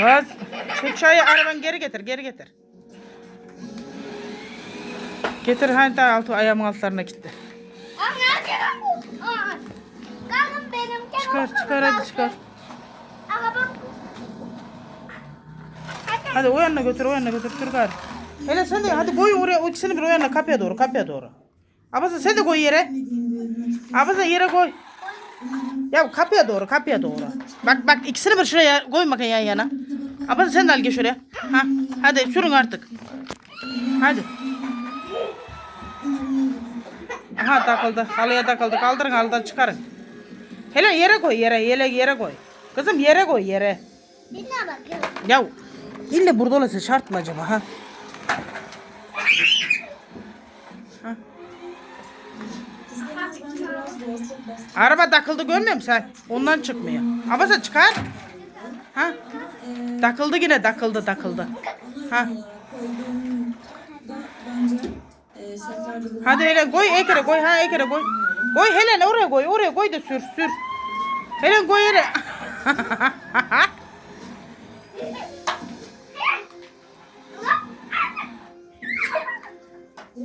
Kız şu çayı araban geri getir geri getir. Getir hani altı ayağımın altlarına gitti. Kanım benim. Çıkar çıkar hadi çıkar. Arabam. Hadi. O yanına götür o yanına götür sür gari. Hele sen de hadi koy oraya o ikisini bir o yanına kapıya doğru kapıya doğru. Abasa sen de koy yere. Abasa yere koy. Ya kapıya doğru kapıya doğru. Bak bak ikisini bir şuraya koy bakayım yan yana. Abasa sen de al gel şuraya. Ha, hadi sürün artık. Hadi. Aha takıldı. Halıya takıldı. Kaldırın halıdan çıkarın. Hele yere koy yere yere yere koy. Kızım yere koy yere. Ya ille burada olası şart mı acaba ha? Ha? Araba takıldı görmüyor musun sen? Ondan çıkmıyor. Ama sen çıkar. Ha? Takıldı yine takıldı takıldı. Ha? Hadi Helen koy ekere koy ha ekere koy. Koy Helen oraya koy oraya koy da sür sür. Helen koy yere.